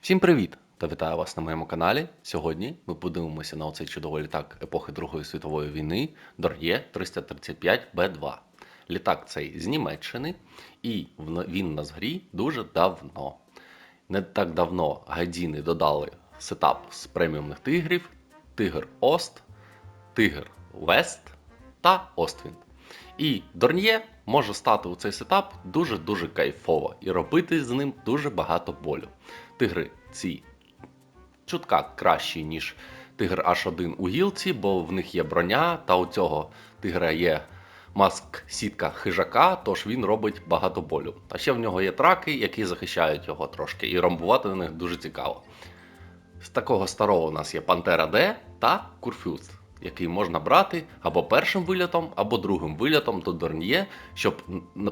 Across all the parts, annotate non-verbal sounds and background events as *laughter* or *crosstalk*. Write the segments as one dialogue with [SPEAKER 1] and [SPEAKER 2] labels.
[SPEAKER 1] Всім привіт! Та вітаю вас на моєму каналі. Сьогодні ми подивимося на оцей чудовий літак епохи Другої світової війни Дор'є 335 Б2. Літак цей з Німеччини, і він у нас в грі дуже давно. Не так давно гайдіни додали сетап з преміумних тигрів: Тигр Ост, Тигр Вест та Оствін. І Дорньє може стати у цей сетап дуже-дуже кайфово і робити з ним дуже багато болю. Тигри ці чутка кращі, ніж тигр H1 у гілці, бо в них є броня, та у цього тигра є маск сітка хижака, тож він робить багато болю. А ще в нього є траки, які захищають його трошки, і ромбувати на них дуже цікаво. З такого старого у нас є Пантера Д та Курфюз, який можна брати або першим вилітом, або другим вилітом до Дорньє, щоб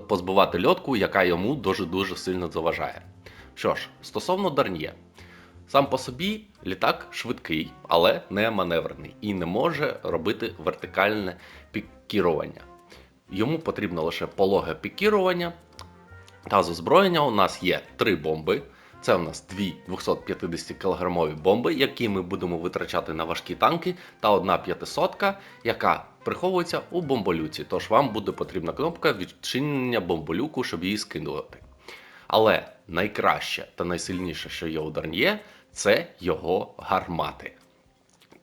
[SPEAKER 1] позбивати льотку, яка йому дуже-дуже сильно заважає. Що ж, стосовно Дорньє. Сам по собі літак швидкий, але не маневрений і не може робити вертикальне пікірування. Йому потрібно лише пологе пікірування. Та з озброєння у нас є три бомби. Це у нас дві 250 кілограмові бомби, які ми будемо витрачати на важкі танки, та одна 500, яка приховується у бомболюці. Тож вам буде потрібна кнопка відчинення бомболюку, щоб її скинувати. Але найкраще та найсильніше, що є у Дарньє, це його гармати.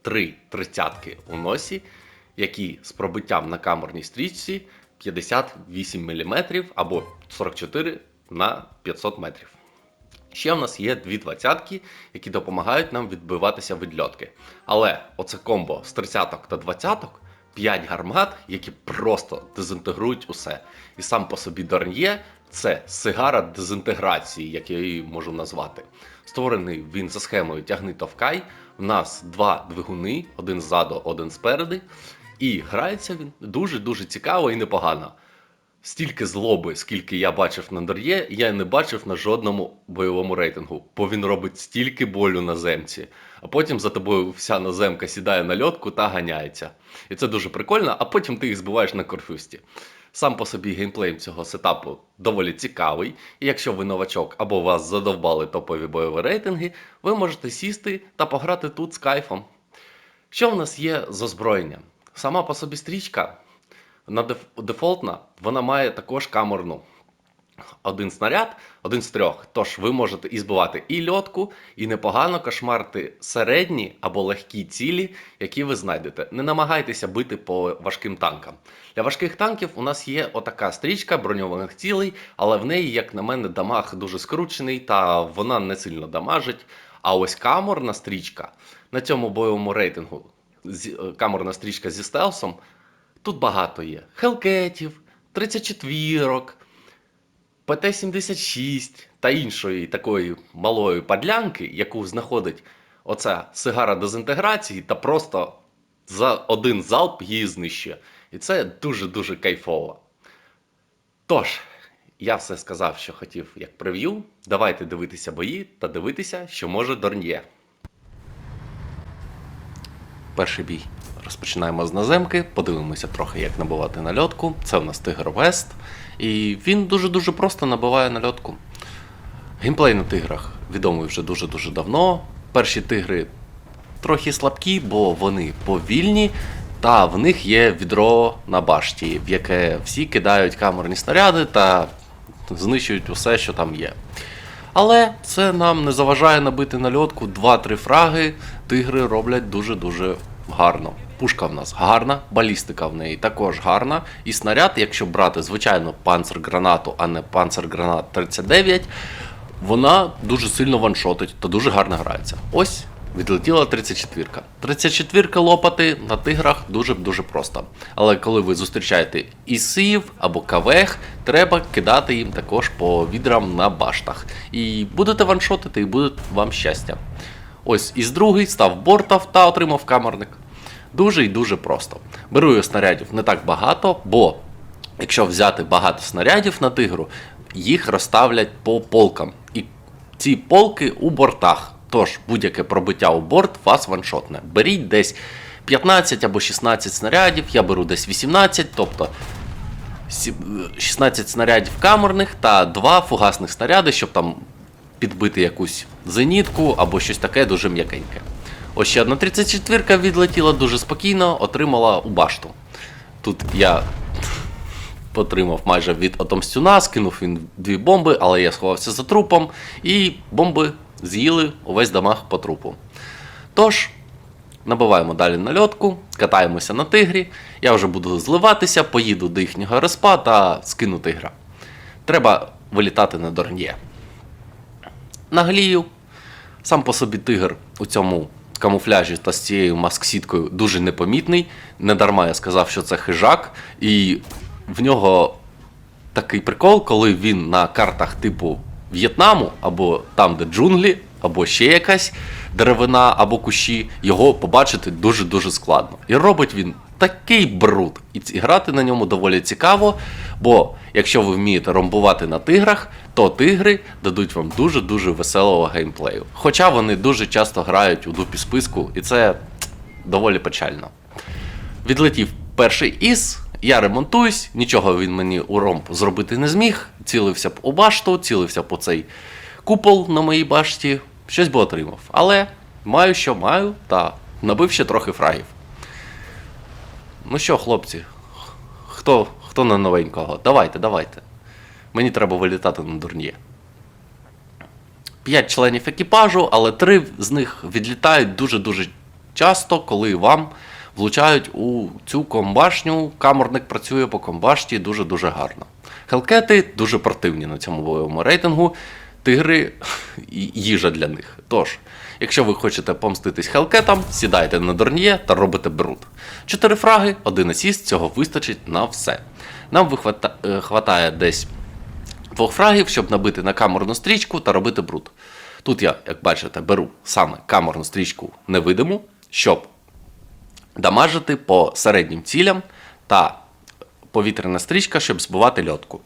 [SPEAKER 1] Три тридцятки у носі, які з пробиттям на камерній стрічці 58 мм або 44 на 500 метрів. Ще в нас є дві двадцятки, які допомагають нам відбиватися від льотки. Але оце комбо з тридцяток та двадцяток 5 гармат, які просто дезінтегрують усе. І сам по собі Дорньє це сигара дезінтеграції, як я її можу назвати. Створений він за схемою тягни товкай. У нас два двигуни, один ззаду, один спереди. І грається він дуже-дуже цікаво і непогано. Стільки злоби, скільки я бачив на Дор'є, я не бачив на жодному бойовому рейтингу, бо він робить стільки болю наземці, а потім за тобою вся наземка сідає на льотку та ганяється. І це дуже прикольно, а потім ти їх збиваєш на корфюсті. Сам по собі геймплей цього сетапу доволі цікавий, і якщо ви новачок або вас задовбали топові бойові рейтинги, ви можете сісти та пограти тут з кайфом. Що в нас є з озброєнням? Сама по собі стрічка на деф- дефолтна, вона має також камерну. Один снаряд, один з трьох. Тож ви можете і збивати і льотку, і непогано кошмарити середні або легкі цілі, які ви знайдете. Не намагайтеся бити по важким танкам. Для важких танків у нас є отака стрічка броньованих цілей, але в неї, як на мене, дамаг дуже скручений, та вона не сильно дамажить. А ось камерна стрічка на цьому бойовому рейтингу, е, камерна стрічка зі стелсом, Тут багато є. Хелкетів, 34-ок, ПТ-76 та іншої такої малої падлянки, яку знаходить оця сигара дезінтеграції, та просто за один залп її знищує. І це дуже-дуже кайфово. Тож, я все сказав, що хотів як прев'ю. Давайте дивитися бої та дивитися, що може Дорньє. Перший бій. Розпочинаємо з наземки, подивимося трохи, як набивати нальотку. Це в нас Тигр Вест. І він дуже-дуже просто набиває нальотку. Геймплей на тиграх відомий вже дуже-дуже давно. Перші тигри трохи слабкі, бо вони повільні, та в них є відро на башті, в яке всі кидають камерні снаряди та знищують усе, що там є. Але це нам не заважає набити нальотку 2-3 фраги. Тигри роблять дуже-дуже гарно. Пушка в нас гарна, балістика в неї також гарна. І снаряд, якщо брати, звичайно, панцергранату, а не панцергранат 39, вона дуже сильно ваншотить та дуже гарно грається. Ось відлетіла 34-ка. 34-ка лопати на тиграх дуже-дуже просто. Але коли ви зустрічаєте ісів або кавех, треба кидати їм також по відрам на баштах. І будете ваншотити, і буде вам щастя. Ось із другий став бортав та отримав камерник. Дуже і дуже просто. Беру я снарядів не так багато, бо якщо взяти багато снарядів на тигру, їх розставлять по полкам. І ці полки у бортах. Тож будь-яке пробиття у борт вас ваншотне. Беріть десь 15 або 16 снарядів, я беру десь 18, тобто 16 снарядів камерних та 2 фугасних снаряди, щоб там підбити якусь зенітку або щось таке дуже м'якеньке. Ось ще одна 34-ка відлетіла дуже спокійно, отримала у башту. Тут я отримав майже від Отомстюна, скинув він дві бомби, але я сховався за трупом, і бомби з'їли увесь дамаг по трупу. Тож, набиваємо далі на льотку, катаємося на тигрі. Я вже буду зливатися, поїду до їхнього респа та скину тигра. Треба вилітати на Дорн'є. Наглію. Сам по собі тигр у цьому камуфляжі та з цією маск-сіткою дуже непомітний. Недарма я сказав, що це хижак, і в нього такий прикол, коли він на картах типу В'єтнаму, або там, де джунглі, або ще якась деревина, або кущі, його побачити дуже-дуже складно. І робить він такий бруд. І грати на ньому доволі цікаво, бо якщо ви вмієте ромбувати на тиграх, то тигри дадуть вам дуже-дуже веселого геймплею. Хоча вони дуже часто грають у дупі списку, і це доволі печально. Відлетів перший із, я ремонтуюсь, нічого він мені у ромб зробити не зміг. Цілився б у башту, цілився б у цей купол на моїй башті, щось би отримав. Але маю, що маю, та набив ще трохи фрагів. Ну що, хлопці, хто, хто на новенького? Давайте, давайте. Мені треба вилітати на дурнє. П'ять членів екіпажу, але три з них відлітають дуже-дуже часто, коли вам влучають у цю комбашню. Каморник працює по комбашті дуже-дуже гарно. Хелкети дуже противні на цьому бойовому рейтингу. Тигри *laughs* і- їжа для них. Тож, якщо ви хочете помститись хелкетам, сідайте на дорнє та робите бруд. Чотири фраги, один асіст, цього вистачить на все. Нам вихвата... е, десь двох фрагів, щоб набити на камерну стрічку та робити бруд. Тут я, як бачите, беру саме камерну стрічку невидиму, щоб дамажити по середнім цілям та повітряна стрічка, щоб збивати льотку.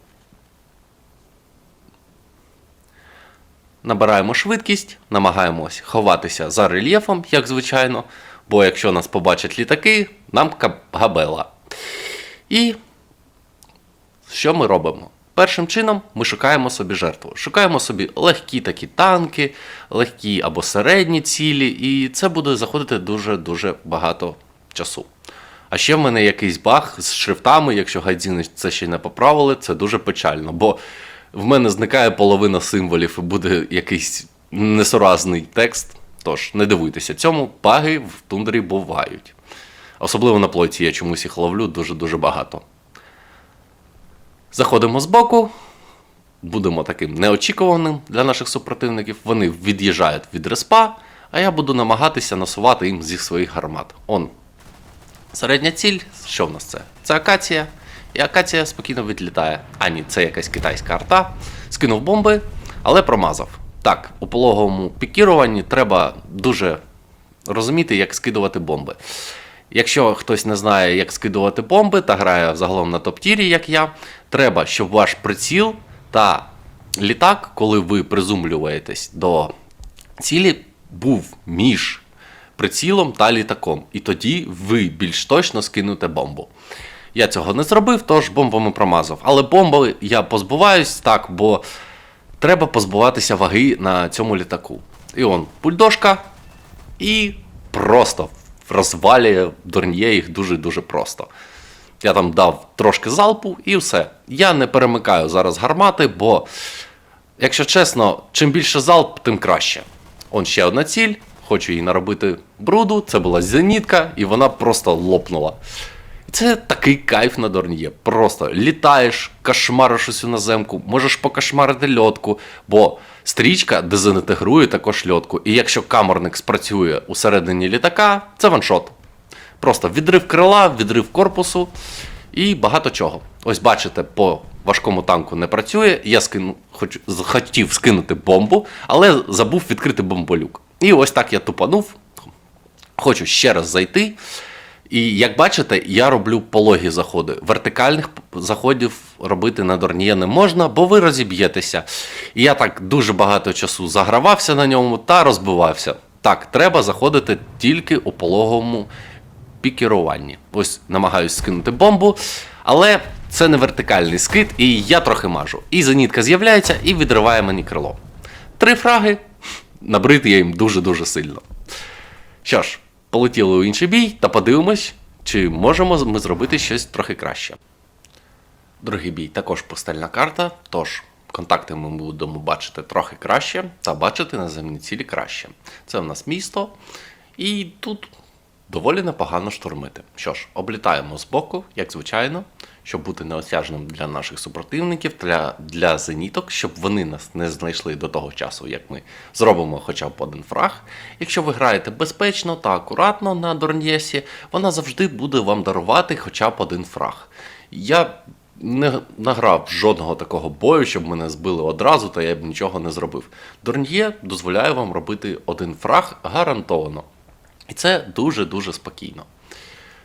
[SPEAKER 1] Набираємо швидкість, намагаємось ховатися за рельєфом, як звичайно, бо якщо нас побачать літаки, нам габела. І що ми робимо? Першим чином ми шукаємо собі жертву. Шукаємо собі легкі такі танки, легкі або середні цілі, і це буде заходити дуже-дуже багато часу. А ще в мене якийсь баг з шрифтами, якщо гайдзіни це ще не поправили, це дуже печально, бо в мене зникає половина символів і буде якийсь несуразний текст. Тож не дивуйтеся цьому, баги в тундрі бувають. Особливо на плойці я чомусь їх ловлю дуже-дуже багато. Заходимо збоку, будемо таким неочікуваним для наших супротивників. Вони від'їжджають від респа, а я буду намагатися насувати їм зі своїх гармат. Он. Середня ціль, що в нас це? Це акація. І акація спокійно відлітає. А ні, це якась китайська арта. Скинув бомби, але промазав. Так, у пологовому пікіруванні треба дуже розуміти, як скидувати бомби. Якщо хтось не знає, як скидувати бомби та грає загалом на топ-тірі, як я, треба, щоб ваш приціл та літак, коли ви призумлюєтесь до цілі, був між прицілом та літаком. І тоді ви більш точно скинете бомбу. Я цього не зробив, тож бомбами промазав. Але бомби я позбуваюсь так, бо треба позбуватися ваги на цьому літаку. І он, бульдожка, і просто розвалює дурнє їх дуже-дуже просто. Я там дав трошки залпу і все. Я не перемикаю зараз гармати, бо, якщо чесно, чим більше залп, тим краще. Он ще одна ціль, хочу їй наробити бруду. Це була зенітка, і вона просто лопнула. Це такий кайф на Дорніє. Просто літаєш, кошмариш усю наземку, можеш покошмарити льотку, бо стрічка дезінтегрує також льотку. І якщо камерник спрацює усередині літака, це ваншот. Просто відрив крила, відрив корпусу і багато чого. Ось бачите, по важкому танку не працює. Я скину, хоч, хотів скинути бомбу, але забув відкрити бомболюк. І ось так я тупанув. Хочу ще раз зайти. І як бачите, я роблю пологі заходи. Вертикальних заходів робити на дорніє не можна, бо ви розіб'єтеся. І я так дуже багато часу загравався на ньому та розбивався. Так, треба заходити тільки у пологовому пікеруванні. Ось намагаюсь скинути бомбу, але це не вертикальний скид, і я трохи мажу. І зенітка з'являється і відриває мені крило. три фраги. Набрид я їм дуже-дуже сильно. Що ж, полетіли у інший бій та подивимось, чи можемо ми зробити щось трохи краще. Другий бій також пустельна карта, тож контакти ми будемо бачити трохи краще та бачити наземні цілі краще. Це в нас місто, і тут доволі непогано штурмити. Що ж, облітаємо з боку, як звичайно, щоб бути неосяжним для наших супротивників, для, для зеніток, щоб вони нас не знайшли до того часу, як ми зробимо хоча б один фраг. Якщо ви граєте безпечно та акуратно на Дорнєсі, вона завжди буде вам дарувати хоча б один фраг. Я не награв жодного такого бою, щоб мене збили одразу, та я б нічого не зробив. Дорньє дозволяє вам робити один фраг гарантовано. І це дуже-дуже спокійно.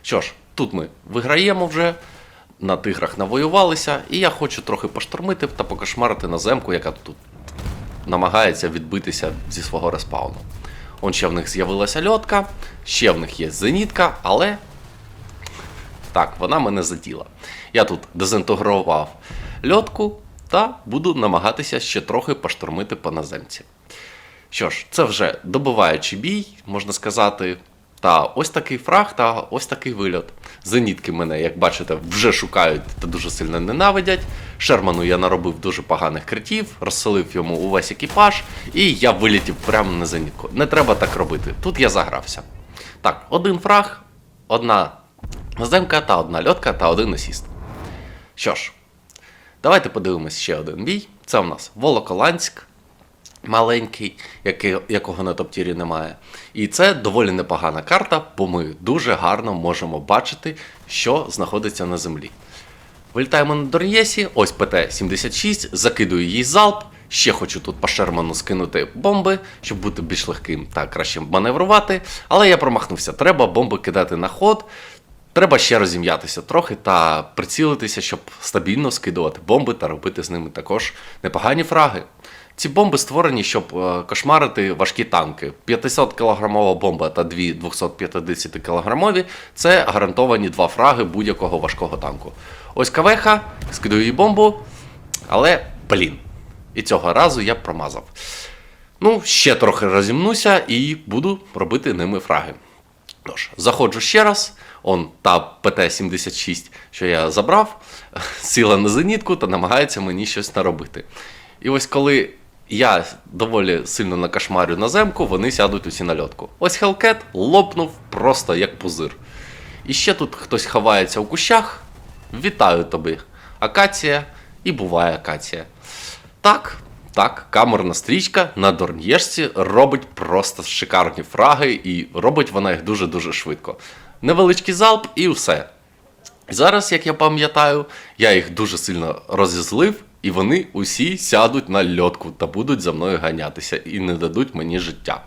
[SPEAKER 1] Що ж, тут ми виграємо вже, на тиграх навоювалися, і я хочу трохи поштормити та покошмарити на земку, яка тут намагається відбитися зі свого респауну. Он ще в них з'явилася льотка, ще в них є зенітка, але так, вона мене заділа. Я тут дезінтегрував льотку та буду намагатися ще трохи поштормити по наземці. Що ж, це вже добиваючий бій, можна сказати. Та ось такий фраг, та ось такий вильот. Зенітки мене, як бачите, вже шукають та дуже сильно ненавидять. Шерману я наробив дуже поганих критів, розселив йому увесь екіпаж, і я вилетів прямо на зенітку. Не треба так робити. Тут я загрався. Так, один фраг, одна наземка та одна льотка та один асіст. Що ж, давайте подивимось ще один бій. Це у нас Волоколанськ маленький, якого на топтірі немає. І це доволі непогана карта, бо ми дуже гарно можемо бачити, що знаходиться на землі. Вилітаємо на Дор'єсі, ось ПТ-76, закидую їй залп. Ще хочу тут по Шерману скинути бомби, щоб бути більш легким та краще маневрувати. Але я промахнувся. Треба бомби кидати на ход. Треба ще розім'ятися трохи та прицілитися, щоб стабільно скидувати бомби та робити з ними також непогані фраги. Ці бомби створені, щоб е, кошмарити важкі танки. 500 кілограмова бомба та дві 250 кілограмові це гарантовані два фраги будь-якого важкого танку. Ось кавеха, скидаю їй бомбу, але блін. І цього разу я промазав. Ну, ще трохи розімнуся і буду робити ними фраги. Тож, заходжу ще раз. Он та ПТ-76, що я забрав, *laughs* сіла на зенітку та намагається мені щось наробити. І ось коли я доволі сильно накашмарю на земку, вони сядуть усі на льотку. Ось Хелкет лопнув просто як пузир. І ще тут хтось ховається у кущах. Вітаю тобі, акація, і буває акація. Так, так, камерна стрічка на Дорнєшці робить просто шикарні фраги, і робить вона їх дуже-дуже швидко. Невеличкий залп і все. Зараз, як я пам'ятаю, я їх дуже сильно розізлив, і вони усі сядуть на льотку та будуть за мною ганятися і не дадуть мені життя.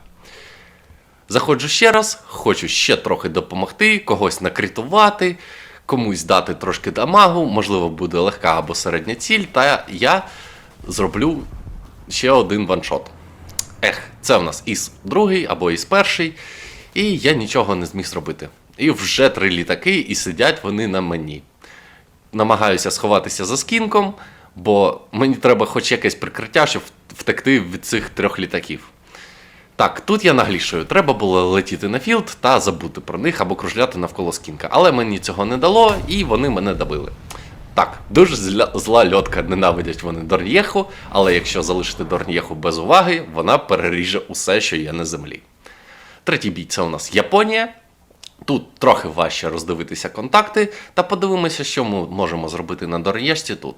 [SPEAKER 1] Заходжу ще раз, хочу ще трохи допомогти, когось накритувати, комусь дати трошки дамагу, можливо, буде легка або середня ціль, та я зроблю ще один ваншот. Ех, це в нас із другий або із перший, і я нічого не зміг зробити. І вже три літаки, і сидять вони на мені. Намагаюся сховатися за скінком, бо мені треба хоч якесь прикриття, щоб втекти від цих трьох літаків. Так, тут я наглішую. Треба було летіти на філд та забути про них або кружляти навколо скінка. Але мені цього не дало, і вони мене добили. Так, дуже зля, зла льотка ненавидять вони Дорньєху, але якщо залишити Дорньєху без уваги, вона переріже усе, що є на землі. Третій бій це у нас Японія. Тут трохи важче роздивитися контакти, та подивимося, що ми можемо зробити на Дорнєшці тут.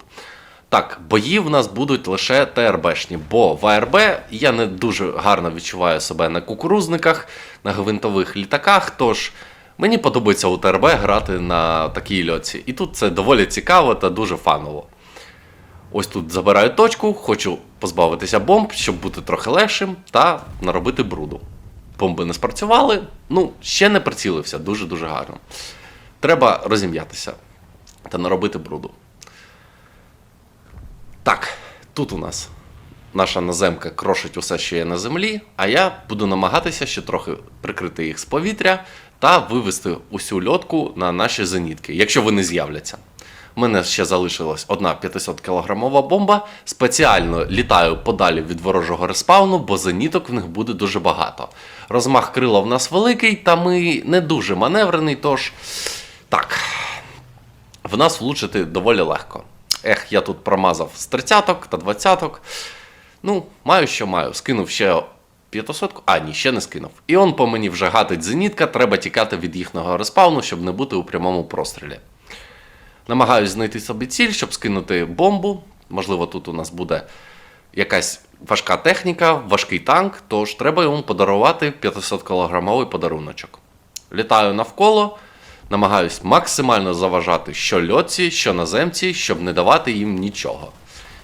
[SPEAKER 1] Так, бої в нас будуть лише ТРБшні, бо в АРБ я не дуже гарно відчуваю себе на кукурузниках, на гвинтових літаках, тож мені подобається у ТРБ грати на такій льоці. І тут це доволі цікаво та дуже фаново. Ось тут забираю точку, хочу позбавитися бомб, щоб бути трохи легшим та наробити бруду. Бомби не спрацювали, ну, ще не прицілився, дуже-дуже гарно. Треба розім'ятися та наробити бруду. Так, тут у нас наша наземка крошить усе, що є на землі, а я буду намагатися ще трохи прикрити їх з повітря та вивести усю льотку на наші зенітки, якщо вони з'являться. У мене ще залишилась одна 500 кілограмова бомба. Спеціально літаю подалі від ворожого респауну, бо зеніток в них буде дуже багато. Розмах крила в нас великий, та ми не дуже маневрений, тож так, в нас влучити доволі легко. Ех, я тут промазав з 30 та 20. Ну, маю, що маю. Скинув ще 500, а ні, ще не скинув. І он по мені вже гатить зенітка, треба тікати від їхнього респауну, щоб не бути у прямому прострілі. Намагаюсь знайти собі ціль, щоб скинути бомбу. Можливо, тут у нас буде якась важка техніка, важкий танк, тож треба йому подарувати 500 кілограмовий подаруночок. Літаю навколо, намагаюсь максимально заважати що льотці, що наземці, щоб не давати їм нічого.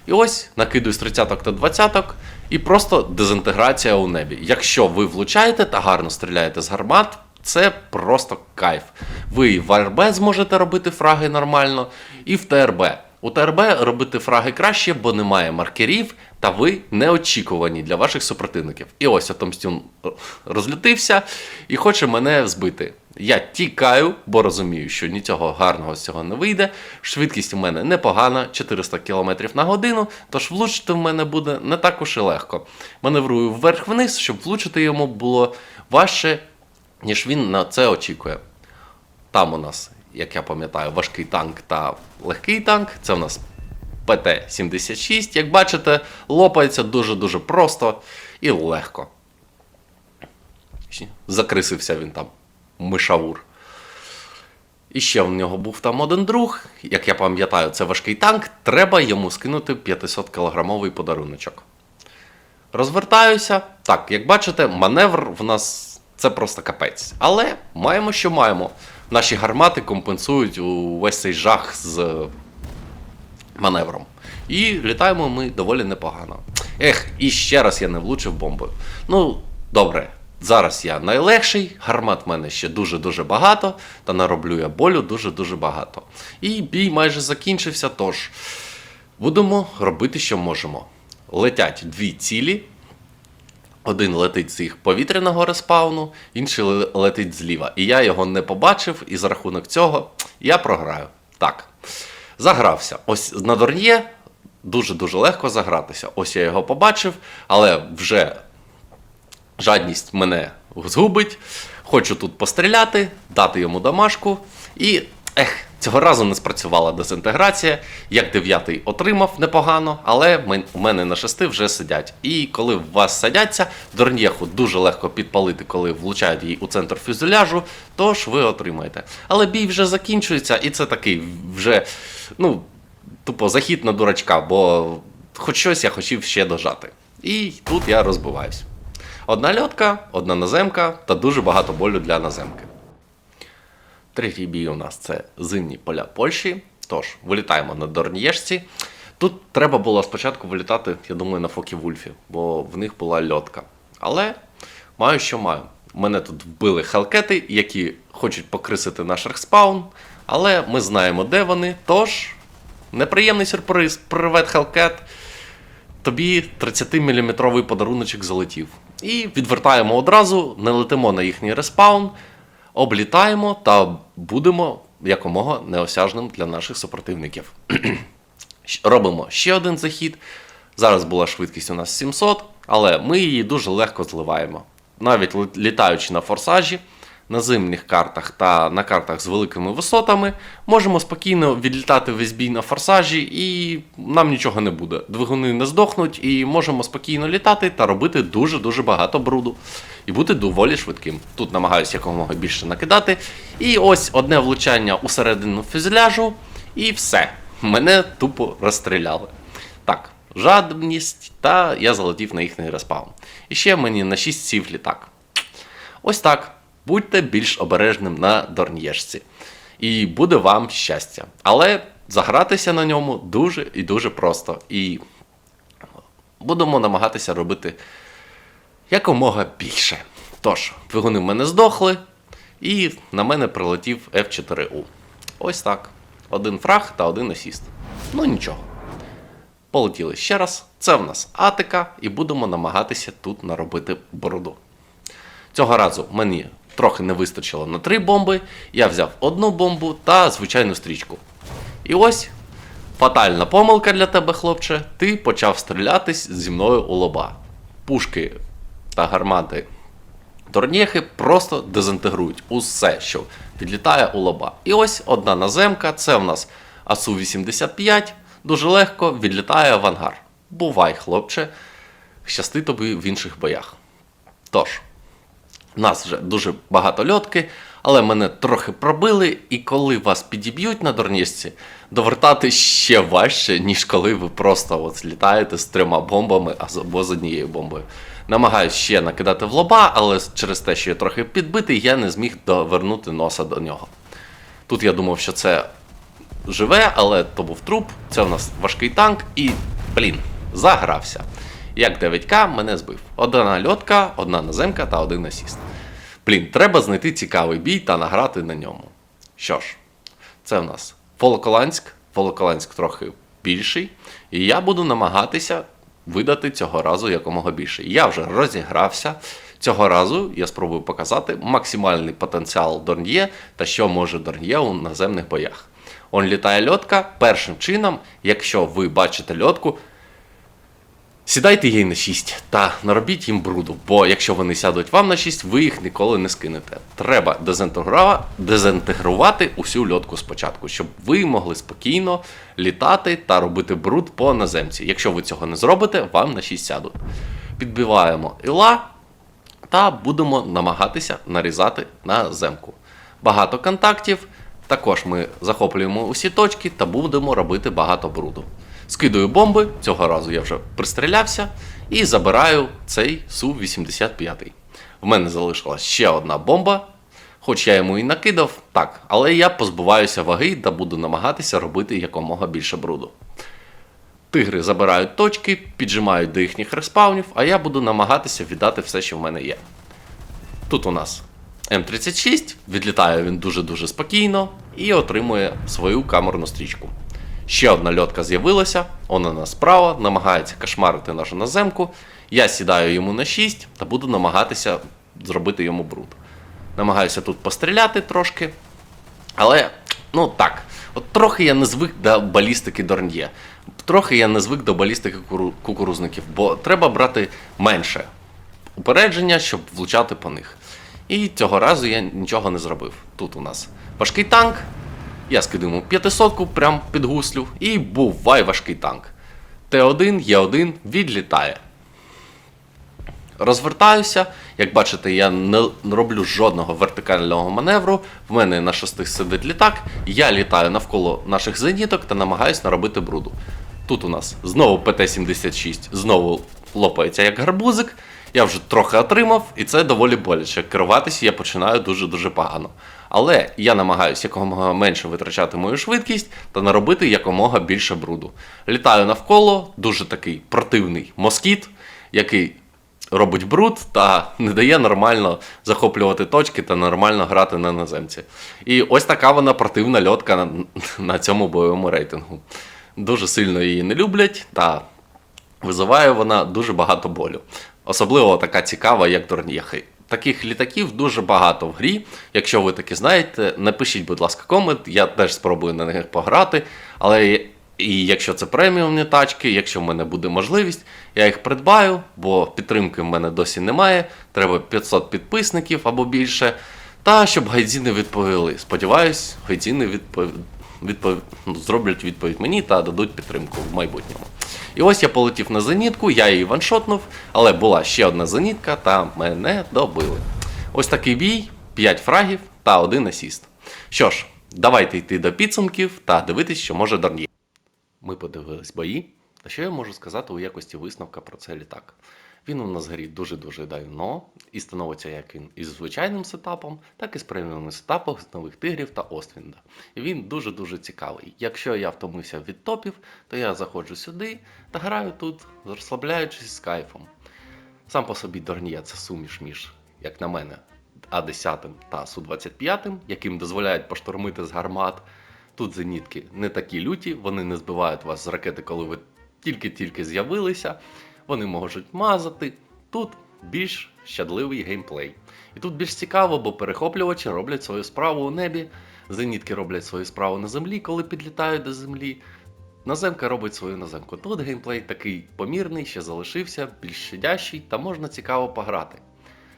[SPEAKER 1] І ось накидую з 30 та 20 і просто дезінтеграція у небі. Якщо ви влучаєте та гарно стріляєте з гармат, це просто кайф. Ви і в РБ зможете робити фраги нормально, і в ТРБ. У ТРБ робити фраги краще, бо немає маркерів, та ви неочікувані для ваших супротивників. І ось Атомстюн розлютився і хоче мене збити. Я тікаю, бо розумію, що нічого гарного з цього не вийде. Швидкість у мене непогана, 400 км на годину, тож влучити в мене буде не так уж і легко. Маневрую вверх-вниз, щоб влучити йому було важче, ніж він на це очікує. Там у нас, як я пам'ятаю, важкий танк та легкий танк. Це у нас ПТ-76. Як бачите, лопається дуже-дуже просто і легко. Закрисився він там, мишавур. І ще в нього був там один друг. Як я пам'ятаю, це важкий танк. Треба йому скинути 500 кілограмовий подаруночок. Розвертаюся. Так, як бачите, маневр в нас це просто капець. Але маємо, що маємо. Наші гармати компенсують увесь цей жах з маневром. І літаємо ми доволі непогано. Ех, і ще раз я не влучив бомбою. Ну, добре, зараз я найлегший, гармат в мене ще дуже-дуже багато, та нароблю я болю дуже-дуже багато. І бій майже закінчився, тож будемо робити, що можемо. Летять дві цілі. Один летить з їх повітряного респауну, інший летить зліва. І я його не побачив, і за рахунок цього я програю. Так. Загрався. Ось на Дорньє дуже-дуже легко загратися. Ось я його побачив, але вже жадність мене згубить. Хочу тут постріляти, дати йому домашку. І ех, цього разу не спрацювала дезінтеграція. Як дев'ятий отримав непогано, але у мене на шести вже сидять. І коли в вас садяться, Дорньєху дуже легко підпалити, коли влучають її у центр фюзеляжу, тож ви отримаєте. Але бій вже закінчується, і це такий вже, ну, тупо захід на дурачка, бо хоч щось я хотів ще дожати. І тут я розбиваюсь. Одна льотка, одна наземка та дуже багато болю для наземки. Третій бій у нас це зимні поля Польщі. Тож, вилітаємо на Дорнієшці. Тут треба було спочатку вилітати, я думаю, на Фокі Вульфі, бо в них була льотка. Але маю, що маю. Мене тут вбили хелкети, які хочуть покрисити наш рехспаун, але ми знаємо, де вони. Тож, неприємний сюрприз. Привет, хелкет. Тобі 30-мм подаруночок залетів. І відвертаємо одразу, не летимо на їхній респаун, облітаємо та будемо якомога неосяжним для наших супротивників. *clears throat* Робимо ще один захід. Зараз була швидкість у нас 700, але ми її дуже легко зливаємо. Навіть літаючи на форсажі, на зимних картах та на картах з великими висотами, можемо спокійно відлітати весь бій на форсажі, і нам нічого не буде. Двигуни не здохнуть, і можемо спокійно літати та робити дуже-дуже багато бруду. І бути доволі швидким. Тут намагаюся якомога більше накидати. І ось одне влучання у середину фюзеляжу, і все. Мене тупо розстріляли. Так, жадібність, та я залетів на їхній респаун. І ще мені на 6 сів літак. Ось так. Будьте більш обережним на Дорнєшці. І буде вам щастя. Але загратися на ньому дуже і дуже просто. І будемо намагатися робити якомога більше. Тож, двигуни в мене здохли, і на мене прилетів F4U. Ось так. Один фраг та один асіст. Ну нічого. Полетіли ще раз. Це в нас Атика, і будемо намагатися тут наробити бороду. Цього разу мені трохи не вистачило на три бомби. Я взяв одну бомбу та звичайну стрічку. І ось фатальна помилка для тебе, хлопче. Ти почав стрілятись зі мною у лоба. Пушки та гармати Дорнєхи просто дезінтегрують усе, що підлітає у лоба. І ось одна наземка, це в нас АСУ-85, дуже легко відлітає в ангар. Бувай, хлопче, щасти тобі в інших боях. Тож, у нас вже дуже багато льотки, але мене трохи пробили, і коли вас підіб'ють на дорніжці, довертати ще важче, ніж коли ви просто от літаєте з трьома бомбами або з однією бомбою. Намагаюсь ще накидати в лоба, але через те, що я трохи підбитий, я не зміг довернути носа до нього. Тут я думав, що це живе, але то був труп. Це у нас важкий танк, і, блін, загрався. Як 9К мене збив. Одна льотка, одна наземка та один асіст. Блін, треба знайти цікавий бій та награти на ньому. Що ж, це в нас Волоколамськ. Волоколамськ трохи більший. І я буду намагатися видати цього разу якомога більше. Я вже розігрався. Цього разу я спробую показати максимальний потенціал Дорньє та що може Дорньє у наземних боях. Он літає льотка першим чином, якщо ви бачите льотку, Сідайте їй на 6 та наробіть їм бруду, бо якщо вони сядуть вам на 6, ви їх ніколи не скинете. Треба дезінтегрувати усю льотку спочатку, щоб ви могли спокійно літати та робити бруд по наземці. Якщо ви цього не зробите, вам на 6 сядуть. Підбиваємо іла та будемо намагатися нарізати на земку. Багато контактів. Також ми захоплюємо усі точки та будемо робити багато бруду. Скидаю бомби, цього разу я вже пристрілявся, і забираю цей Су-85. В мене залишилась ще одна бомба, хоч я йому і накидав, так, але я позбуваюся ваги та буду намагатися робити якомога більше бруду. Тигри забирають точки, піджимають до їхніх респаунів, а я буду намагатися віддати все, що в мене є. Тут у нас М36, відлітає він дуже-дуже спокійно і отримує свою камерну стрічку. Ще одна льотка з'явилася, вона нас справа, намагається кошмарити нашу наземку. Я сідаю йому на 6 та буду намагатися зробити йому бруд. Намагаюся тут постріляти трошки. Але, ну так, от трохи я не звик до балістики Дорньє. Трохи я не звик до балістики кукурузників, бо треба брати менше упередження, щоб влучати по них. І цього разу я нічого не зробив. Тут у нас важкий танк. Я скидаю йому 500 прям під гуслю, і бувай важкий танк. Т1, Є1 відлітає. Розвертаюся. Як бачите, я не роблю жодного вертикального маневру. В мене на шести сидить літак. Я літаю навколо наших зеніток та намагаюся наробити бруду. Тут у нас знову ПТ-76, знову лопається як гарбузик. Я вже трохи отримав, і це доволі боляче. Керуватися я починаю дуже-дуже погано. Але я намагаюся якомога менше витрачати мою швидкість та наробити якомога більше бруду. Літаю навколо, дуже такий противний москіт, який робить бруд та не дає нормально захоплювати точки та нормально грати на наземці. І ось така вона противна льотка на, на цьому бойовому рейтингу. Дуже сильно її не люблять, та визиває вона дуже багато болю. Особливо така цікава, як Дорнієхи. Таких літаків дуже багато в грі. Якщо ви таки знаєте, напишіть, будь ласка, комент, я теж спробую на них пограти. Але і якщо це преміумні тачки, якщо в мене буде можливість, я їх придбаю, бо підтримки в мене досі немає. Треба 500 підписників або більше. Та щоб гайдзіни відповіли. Сподіваюсь, гайдзіни відпов... відпов... ну, зроблять відповідь мені та дадуть підтримку в майбутньому. І ось я полетів на зенітку, я її ваншотнув, але була ще одна зенітка та мене добили. Ось такий бій, 5 фрагів та один асіст. Що ж, давайте йти до підсумків та дивитись, що може Дорнє. Ми подивились бої. Та що я можу сказати у якості висновка про цей літак? Він у нас горить дуже-дуже давно і становиться як він із звичайним сетапом, так і з преміумним сетапом з нових тигрів та Оствінда. І він дуже-дуже цікавий. Якщо я втомився від топів, то я заходжу сюди та граю тут, розслабляючись з кайфом. Сам по собі Дорнія це суміш між, як на мене, А10 та Су-25, яким дозволяють поштурмити з гармат. Тут зенітки не такі люті, вони не збивають вас з ракети, коли ви тільки-тільки з'явилися. Вони можуть мазати. Тут більш щадливий геймплей. І тут більш цікаво, бо перехоплювачі роблять свою справу у небі, Зенітки роблять свою справу на землі, коли підлітають до землі. Наземка робить свою наземку. Тут геймплей такий помірний, ще залишився, більш щадящий та можна цікаво пограти.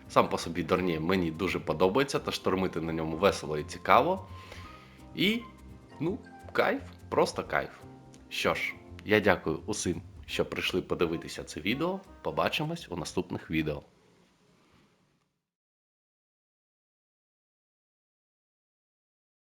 [SPEAKER 1] Сам по собі Дорні мені дуже подобається, та штурмити на ньому весело і цікаво. І, ну, кайф, просто кайф. Що ж, я дякую усім, що прийшли подивитися це відео. Побачимось у наступних відео.